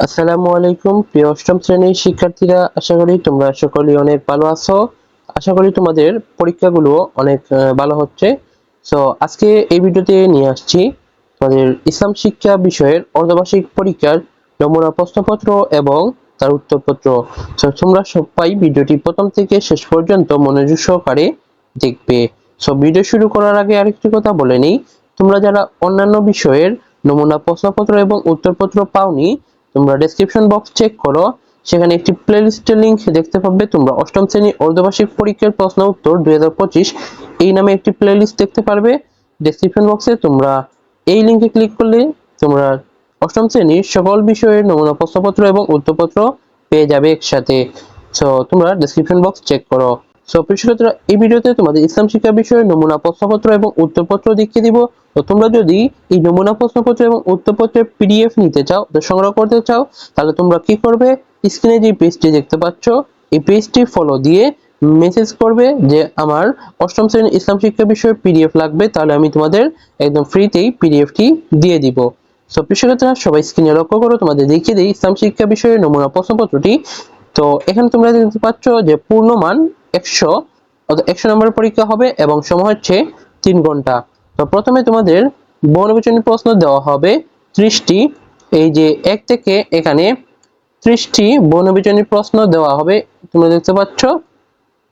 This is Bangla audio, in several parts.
আসসালামু আলাইকুম, প্রিয় অষ্টম শ্রেণির শিক্ষার্থীরা, আশা করি তোমরা সকলেই অনেক ভালো আছো। আশা করি তোমাদের পরীক্ষাগুলো অনেক ভালো হচ্ছে। সো আজকে এই ভিডিওতে নিয়ে আসছি তোমাদের ইসলাম শিক্ষা বিষয়ের অর্ধবার্ষিক পরীক্ষার নমুনা প্রশ্নপত্র এবং তার উত্তরপত্র। সো তোমরা সবাই ভিডিওটি প্রথম থেকে শেষ পর্যন্ত মনোযোগ সহকারে দেখবে। সো ভিডিও শুরু করার আগে আরেকটি কথা বলে নিই। তোমরা যারা অন্যান্য বিষয়ের নমুনা প্রশ্নপত্র এবং উত্তরপত্র পাওনি তোমরা ডেসক্রিপশন বক্স চেক করো। সেখানে একটি প্লেলিস্টের লিংক দেখতে পাবে। তোমরা অষ্টম শ্রেণি অর্ধবার্ষিক পরীক্ষার প্রশ্ন উত্তর দুই এই নামে একটি প্লেলিস্ট দেখতে পারবে। ডেসক্রিপশন বক্সে তোমরা এই লিংকে ক্লিক করলে তোমরা অষ্টম শ্রেণির সকল বিষয়ের নমুনা প্রশ্নপত্র এবং উত্তরপত্র পেয়ে যাবে একসাথে। সো তোমরা ডেসক্রিপশন বক্স চেক করো। সো প্রিয় এই ভিডিওতে তোমাদের ইসলাম শিক্ষা বিষয়ের নমুনা প্রশ্নপত্র এবং উত্তরপত্র দেখিয়ে দিব। তো তোমরা যদি এই নমুনা প্রশ্নপত্র এবং উত্তরপত্রের পিডিএফ নিতে চাও সংগ্রহ করতে চাও, তাহলে তোমরা কি করবে? স্ক্রিনে যে পেজটি দেখতে পাচ্ছ, এই পেজটি ফলো দিয়ে মেসেজ করবে যে আমার অষ্টম শ্রেণির ইসলাম শিক্ষা বিষয়ে পিডিএফ লাগবে, তাহলে আমি তোমাদের একদম ফ্রিতেই পিডিএফটি দিয়ে দিব। সো কৃষকরা সবাই স্ক্রিনে লক্ষ্য করো, তোমাদের দেখিয়ে দিই ইসলাম শিক্ষা বিষয়ের নমুনা প্রশ্নপত্রটি। তো, এখানে তোমরা দেখতে পাচ্ছ যে পূর্ণমান একশো, অর্থাৎ একশো নম্বরের পরীক্ষা হবে এবং সময় হচ্ছে তিন ঘণ্টা। তো প্রথমে তোমাদের বর্ণবিচনী প্রশ্ন দেওয়া হবে ত্রিশটি। এই যে এক থেকে এখানে ত্রিশটি বর্ণবিচনী প্রশ্ন দেওয়া হবে, তোমরা দেখতে পাচ্ছ।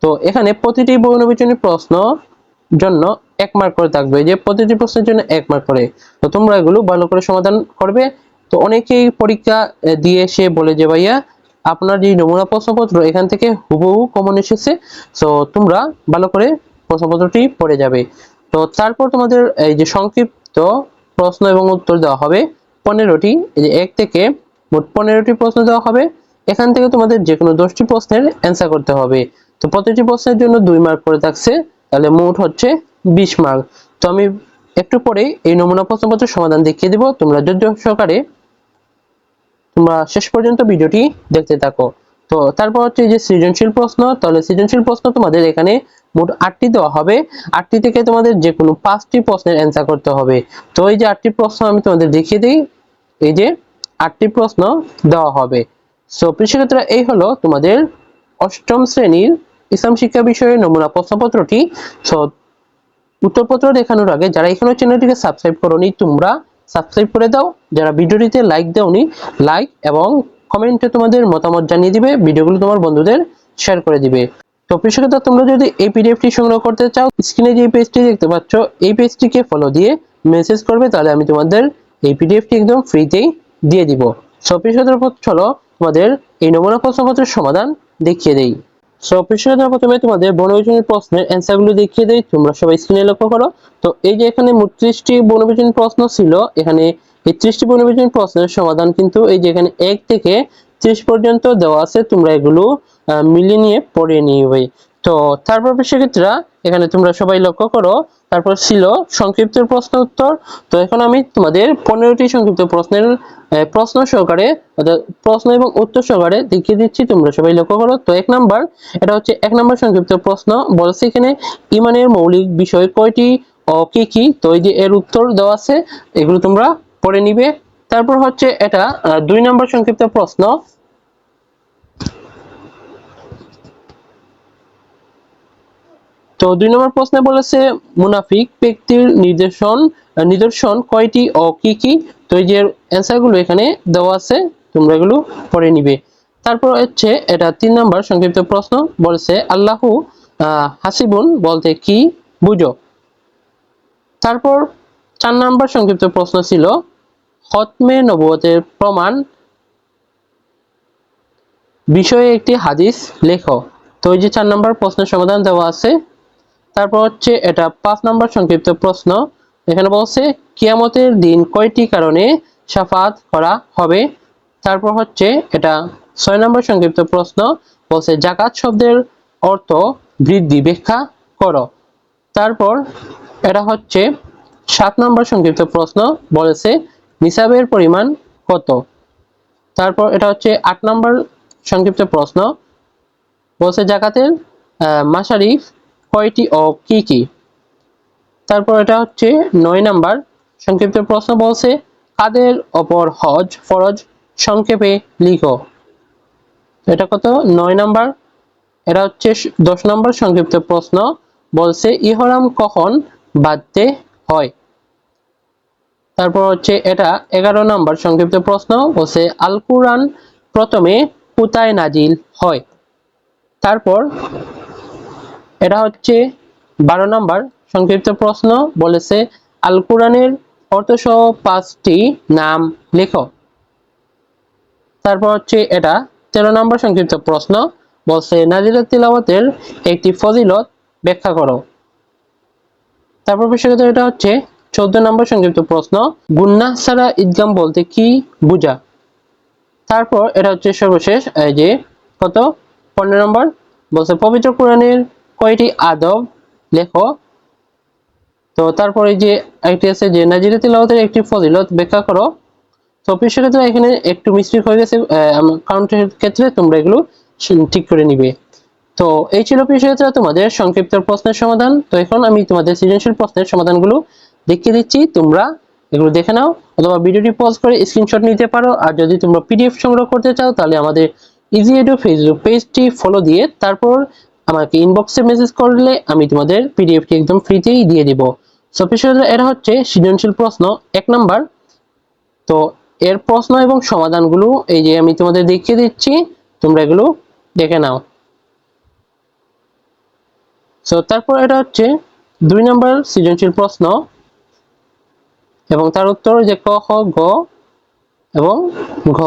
তো এখানে প্রতিটি বর্ণবিচনী প্রশ্ন জন্য এক মার্ক করে থাকবে। যে প্রতিটি প্রশ্নের জন্য এক মার্ক করে। তো তোমরা এগুলো ভালো করে সমাধান করবে। তো অনেকেই পরীক্ষা দিয়ে এসে বলে যে, ভাইয়া, আপনার যে নমুনা প্রশ্নপত্র এখান থেকে হুবহু কমন এসেছে। তো তোমরা ভালো করে প্রশ্নপত্রটি পড়ে যাবে। তো তারপর তোমাদের এই যে সংক্ষিপ্ত প্রশ্ন এবং উত্তর দেওয়া হবে পনেরোটি, এই যে এক থেকে মোট পনেরোটি প্রশ্ন দেওয়া হবে। এখান থেকে তোমাদের যে কোনো দশটি প্রশ্নের অ্যান্সার করতে হবে। তো প্রতিটি প্রশ্নের জন্য দুই মার্ক করে থাকছে, তাহলে মোট হচ্ছে বিশ মার্ক তো আমি একটু পরেই এই নমুনা প্রশ্নপত্রের সমাধান দেখিয়ে দিব। তোমরা ধৈর্য সহকারে তোমরা শেষ পর্যন্ত ভিডিওটি দেখতে থাকো। তো তারপর হচ্ছে যে সৃজনশীল প্রশ্ন, তাহলে সৃজনশীল প্রশ্ন তোমাদের এখানে মোট আটটি দেওয়া হবে। আটটি থেকে তোমাদের যে কোনো পাঁচটি প্রশ্নের অ্যান্সার করতে হবে। তো এই যে আটটি প্রশ্ন আমি তোমাদের দেখিয়ে দিই। এই যে আটটি প্রশ্ন দেওয়া হবে। সো কৃষিক্ষেত্রে এই হলো তোমাদের অষ্টম শ্রেণির ইসলাম শিক্ষা বিষয়ের নমুনা প্রশ্নপত্রটি। সো উত্তরপত্র দেখানোর আগে যারা এখনও চ্যানেলটিকে সাবস্ক্রাইব করোনি, তোমরা সাবস্ক্রাইব করে দাও। যারা ভিডিওটিতে লাইক দাওনি লাইক এবং কমেন্টে তোমাদের মতামত জানিয়ে দিবে। ভিডিওগুলো তোমার বন্ধুদের শেয়ার করে দিবে। তো কৃষকতা তোমরা যদি এই পিডিএফটি সংগ্রহ করতে চাও, স্ক্রিনে যে পেজটি দেখতে পাচ্ছ, এই পেজটিকে ফলো দিয়ে মেসেজ করবে, তাহলে আমি তোমাদের এই পিডিএফটি একদম ফ্রিতেই দিয়ে দিব। সো কৃষকতার চলো তোমাদের এই নমুনা প্রশ্নপত্রের সমাধান দেখিয়ে দেই। সো পৃষ্ঠটা প্রথমে তোমাদের বনবিজনী প্রশ্নের অ্যান্সারগুলো দেখিয়ে দেই। তোমরা সবাই স্ক্রিনে লক্ষ্য করো। তো এই যে এখানে মোট বনবিজন প্রশ্ন ছিল, এখানে এই ত্রিশটি বনবিজনী প্রশ্নের সমাধান কিন্তু এই যে এখানে এক থেকে ত্রিশ পর্যন্ত দেওয়া আছে, তোমরা এগুলো মিলিয়ে নিয়ে পড়ে নিবে তো তারপর সেক্ষেত্রে এখানে তোমরা সবাই লক্ষ্য করো, তারপর ছিল সংক্ষিপ্ত প্রশ্ন উত্তর। তো এখন আমি তোমাদের পনেরোটি সংক্ষিপ্ত প্রশ্নের প্রশ্ন সহকারে অর্থাৎ প্রশ্ন এবং উত্তর সহকারে দেখিয়ে দিচ্ছি, তোমরা সবাই লক্ষ্য করো। তো এক নাম্বার, এটা হচ্ছে এক নাম্বার সংক্ষিপ্ত প্রশ্ন। বলছে এখানে ইমানের মৌলিক বিষয় কয়টি ও কি কি? তো এই যে এর উত্তর দেওয়া আছে, এগুলো তোমরা পড়ে নিবে। তারপর হচ্ছে এটা দুই নাম্বার সংক্ষিপ্ত প্রশ্ন। তো দুই নম্বর প্রশ্নে বলেছে, মুনাফিক ব্যক্তির নির্দেশন, নিদর্শন কয়টি ও কি কি? তো এই যে অ্যান্সারগুলো এখানে দেওয়া আছে, তোমরা এগুলো পড়ে নিবে। তারপর হচ্ছে, এটা তিন নম্বর সংক্ষিপ্ত প্রশ্ন বলেছে, আল্লাহু হাসিবুন বলতে কি বুঝো? তারপর চার নম্বর সংক্ষিপ্ত প্রশ্ন ছিল, খতমে নবুয়তের প্রমাণ বিষয়ে একটি হাদিস লেখো। তো এই যে চার নম্বর প্রশ্নের সমাধান দেওয়া আছে তারপর হচ্ছে এটা পাঁচ নম্বর সংক্ষিপ্ত প্রশ্ন। এখানে বলছে, কিয়ামতের দিন কয়টি কারণে সাফাত করা হবে? তারপর হচ্ছে এটা ছয় নম্বর সংক্ষিপ্ত প্রশ্ন, বলছে, জাকাত শব্দের অর্থ বৃদ্ধি, ব্যাখ্যা করো। তারপর এটা হচ্ছে সাত নম্বর সংক্ষিপ্ত প্রশ্ন, বলেছে, নিসাবের পরিমাণ কত? তারপর এটা হচ্ছে আট নম্বর সংক্ষিপ্ত প্রশ্ন, বলছে, জাকাতের মাসারিফ কয়টি ও কি কি? তারপর এটা হচ্ছে নয় নাম্বার। সংক্ষিপ্ত প্রশ্ন বলছে, কাদের অপর হজ ফরজ? সংক্ষেপে লিখো। এটা কত? নয় নাম্বার। এটা হচ্ছে দশ নম্বর সংক্ষিপ্ত প্রশ্ন। বলছে, ইহরাম কখন বাঁধতে হয়? তারপর হচ্ছে এটা এগারো নম্বর সংক্ষিপ্ত প্রশ্ন। বলছে আল কুরআন প্রথমে কোথায় নাজিল হয়? তারপর এটা হচ্ছে বারো নম্বর সংক্ষিপ্ত প্রশ্ন, বলেছে, আল কোরআনের অর্থসহ পাঁচটি নাম লেখো। তারপর হচ্ছে এটা, তেরো নম্বর সংক্ষিপ্ত প্রশ্ন, বলছে নাজিলাত তিলাওয়াতের একটি ফজিলত ব্যাখ্যা করো। তারপর বিষয়গত এটা হচ্ছে চোদ্দ নম্বর সংক্ষিপ্ত প্রশ্ন, গুন্না ছাড়া ঈদগাম বলতে কি বুঝা? তারপর এটা হচ্ছে সর্বশেষ, এই যে, কত? পনেরো নম্বর, বলছে, পবিত্র কোরআনের কয়টি আদব লেখো? তো তারপরে যে একটি আছে যে, নাজিরা তিলাওয়াতের একটি ফজিলত ব্যাখ্যা করো। তো পৃষ্ঠের ক্ষেত্রে এখানে একটু মিস্টেক হয়ে গেছে কাউন্টের ক্ষেত্রে তোমরা এগুলো ঠিক করে নিবে। তো এই ছিল ক্ষেত্রে তোমাদের সংক্ষিপ্ত প্রশ্নের সমাধান। তো এখন আমি তোমাদের সৃজনশীল প্রশ্নের সমাধানগুলো দেখিয়ে দিচ্ছি। তোমরা এগুলো দেখে নাও অথবা ভিডিওটি পজ করে স্ক্রিনশট নিতে পারো। আর যদি তোমরা পিডিএফ সংগ্রহ করতে চাও, তাহলে আমাদের ইজি এডু ফেসবুক পেজটি ফলো দিয়ে তারপর আমাকে ইনবক্সে মেসেজ করলে আমি তোমাদের পিডিএফটি একদম ফ্রিতেই দিয়ে দিব। সো বিষয়টা এটা হচ্ছে সৃজনশীল প্রশ্ন, এক নাম্বার। তো, এর প্রশ্ন এবং সমাধানগুলো এই যে আমি তোমাদের দেখিয়ে দিচ্ছি, তোমরা এগুলো দেখে নাও। সো তারপর এটা হচ্ছে দুই নাম্বার সৃজনশীল প্রশ্ন এবং তার উত্তর যে ক, খ, গ এবং ঘ।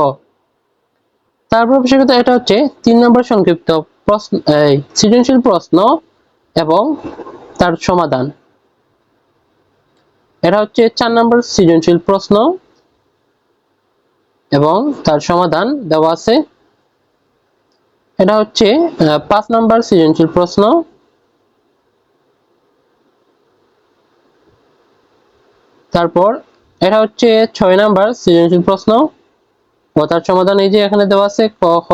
তারপর বিষয়গত এটা হচ্ছে তিন নম্বর সংক্ষিপ্ত। প্রশ্ন এই, সৃজনশীল প্রশ্ন এবং তার সমাধান। এটা হচ্ছে চার নম্বর সৃজনশীল প্রশ্ন এবং তার সমাধান দেওয়া আছে। এটা হচ্ছে পাঁচ নম্বর সৃজনশীল প্রশ্ন। তারপর এটা হচ্ছে ছয় নাম্বার সৃজনশীল প্রশ্ন ও তার সমাধান এই যে এখানে দেওয়া আছে ক খ।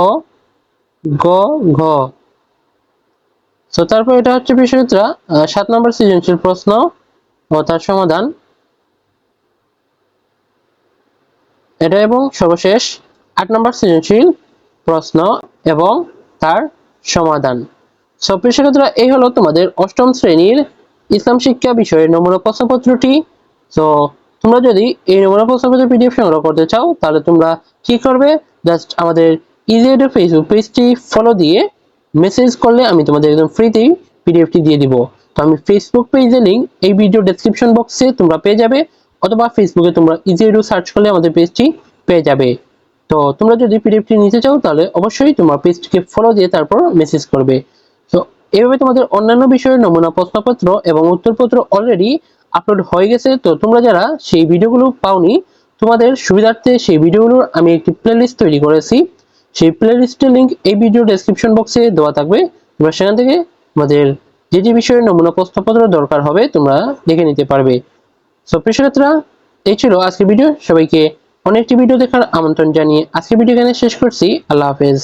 গ, ঘ। তো তারপর এটা হচ্ছে বিষয়টা সাত নম্বর সৃজনশীল প্রশ্ন ও তার সমাধান। এটা এবং সর্বশেষ আট নম্বর সৃজনশীল প্রশ্ন এবং তার সমাধান। এই হলো তোমাদের অষ্টম শ্রেণির ইসলাম শিক্ষা বিষয়ের নমুনা প্রশ্নপত্রটি। তো তোমরা যদি এই নমুনা প্রশ্নপত্র পিডিএফ সংগ্রহ করতে চাও, তাহলে তোমরা কি করবে? জাস্ট আমাদের ইজিএডের ফেসবুক পেজটি ফলো দিয়ে মেসেজ করলে আমি তোমাদের একদম ফ্রিতেই পিডিএফটি দিয়ে দিব। তো আমি ফেসবুক পেজের লিঙ্ক এই ভিডিও ডেসক্রিপশন বক্সে তোমরা পেয়ে যাবে, অথবা ফেসবুকে তোমরা ইজিএডু সার্চ করলে আমাদের পেজটি পেয়ে যাবে। তো তোমরা যদি পিডিএফটি নিতে চাও, তাহলে অবশ্যই তোমার পেজটিকে ফলো দিয়ে তারপর মেসেজ করবে। তো এইভাবে তোমাদের অন্যান্য বিষয়ের নমুনা প্রশ্নপত্র এবং উত্তরপত্র অলরেডি আপলোড হয়ে গেছে। তো তোমরা যারা সেই ভিডিওগুলো পাওনি, তোমাদের সুবিধার্থে সেই ভিডিওগুলোর আমি একটি প্লেলিস্ট তৈরি করেছি। সেই প্লেলিস্টের লিঙ্ক এই ভিডিও ডেসক্রিপশন বক্সে দেওয়া থাকবে। তোমরা সেখান থেকে আমাদের যে যে বিষয়ে নমুনা প্রশ্নপত্র দরকার হবে, তোমরা দেখে নিতে পারবে। সো প্রিয় এই ছিল আজকের ভিডিও সবাইকে অনেকটি ভিডিও দেখার আমন্ত্রণ জানিয়ে আজকের ভিডিও এখানে শেষ করছি। আল্লাহ হাফেজ।